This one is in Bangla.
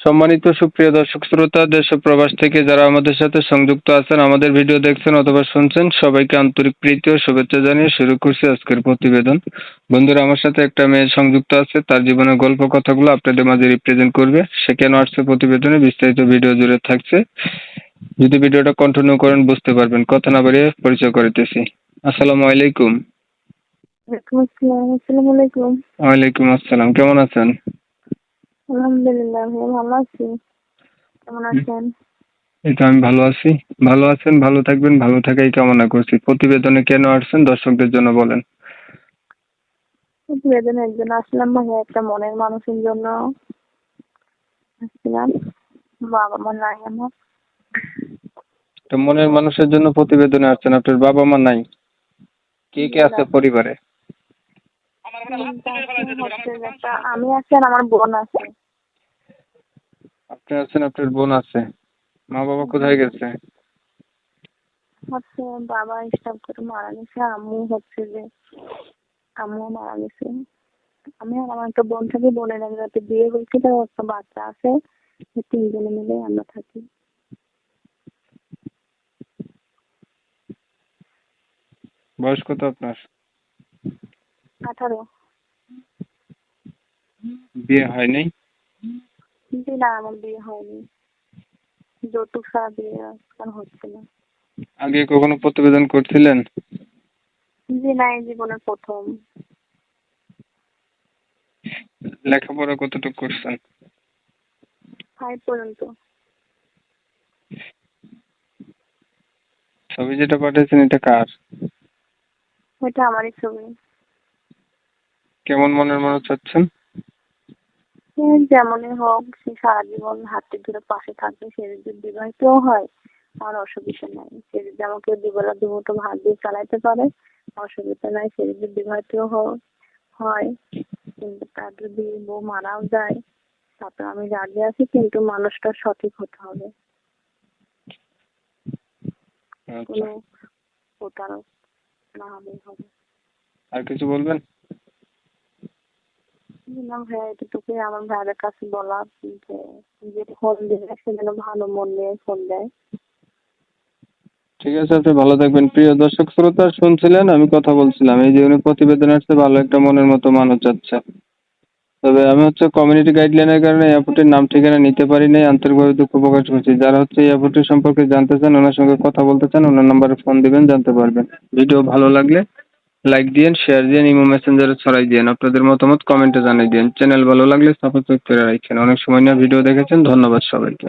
সম্মানিত সুপ্রিয় দর্শক শ্রোতা দেশ প্রবাস থেকে যারা আমাদের সাথে সংযুক্ত আছেন আমাদের ভিডিও দেখছেন অথবা শুনছেন সবাইকে আন্তরিক প্রীতি ও শুভেচ্ছা জানিয়ে শুরু করছি আজকের প্রতিবেদন। বন্ধুরা আমার সাথে একটা মেয়ে সংযুক্ত আছে তার জীবনের গল্প কথাগুলো আপনাদের মাঝে রিপ্রেজেন্ট করবে। সে কেন আসছে প্রতিবেদনে বিস্তারিত ভিডিও জুড়ে থাকছে। যদি ভিডিওটা কন্টিনিউ করেন বুঝতে পারবেন। কথা না বাড়িয়ে পরিচয় করিতেছি। আসসালামু আলাইকুম। আসসালাম আসসালামু আলাইকুম। ওয়ালাইকুম আসসালাম কেমন আছেন? আলহামদুলিল্লাহ ভাইয়া ভালো আছি। কেমন আছেন? এই তো আমি ভালো আছি। ভালো আছেন ভালো থাকবেন ভালো থাকাই কামনা করছি। প্রতিবেদনে কেন আসছেন দর্শকদের জন্য বলেন। প্রতিবেদনে একজন আসলাম ভাইয়া একটা মনের মানুষের জন্য। আসছিলাম। বাবা মা নাই আমার। তো মনের মানুষের জন্য প্রতিবেদনে আসছেন আপনার বাবা মা নাই। কে কে আছে পরিবারে? আমি আছি আর আমার বোন আছে। আপনি আছেন আপনার বোন আছে। মা বাবা কোথায় গেছে? হচ্ছে বাবা স্টপ করে মারা গেছে আম্মু হচ্ছে যে আম্মু মারা গেছে। আমি আর আমার একটা বোন থাকি বোনের এক রাতে বিয়ে হয়েছিল একটা বাচ্চা আছে তিনজনে মিলে আমরা থাকি। বয়স কত আপনার? আঠারো। বিয়ে হয় নাই জি না আমার বিয়ে হয়নি। যৌতুক ছাড়া বিয়ে এখন হচ্ছে না। আগে কখনো প্রতিবেদন করছিলেন? জি না এই জীবনের প্রথম। লেখাপড়া কতটুকু করছেন? ফাইভ পর্যন্ত। ছবি যেটা পাঠিয়েছেন এটা কার? এটা আমারই ছবি। কেমন মনের মানুষ চাচ্ছেন সে যেমনই হোক সে সারা জীবন হাতে ধরে পাশে থাকবে সে যদি বিবাহিতও হয় আমার অসুবিধা নাই। সে যদি আমাকে দুবেলা দুমুঠো ভাত দিয়ে চালাইতে পারে অসুবিধা নাই। সে যদি বিবাহিতও হয় কিন্তু তার যদি বউ মারাও যায় তারপর আমি রাজি আছি কিন্তু মানুষটা সঠিক হতে হবে। আচ্ছা। কোনো প্রতারক না হলেই হবে। আর কিছু বলবেন? বললাম ভাইয়া এতটুকুই আমার ভাইয়ের কাছে বলা, যে ফোন দেবে সে যেন ভালো মন নিয়ে ফোন দেয়। ঠিক আছে, আপনি ভালো থাকবেন। প্রিয় দর্শক শ্রোতা, শুনছিলেন? আমি কথা বলছিলাম। এই যে উনি প্রতিবেদন আসছে, ভালো একটা মনের মতো মানুষ যাচ্ছে। তবে আমি হচ্ছে কমিউনিটি গাইডলাইনের কারণে এয়ারপোর্টের নাম ঠিকানা নিতে পারি নাই, আন্তরিকভাবে দুঃখ প্রকাশ করছি। যারা হচ্ছে এয়ারপোর্টের সম্পর্কে জানতে চান, ওনার সঙ্গে কথা বলতে চান, ওনার নাম্বারে ফোন দিবেন, জানতে পারবেন। ভিডিও ভালো লাগলে লাইক দিয়েন শেয়ার দিয়েন ইমো মেসেঞ্জারে ছড়াই দিয়েন। আপনাদের মতামত কমেন্টে জানিয়ে দিন চ্যানেল ভালো লাগলে সাবস্ক্রাইব করে রাখছেন অনেক সময় নিয়ে ভিডিও দেখেছেন। ধন্যবাদ সবাইকে।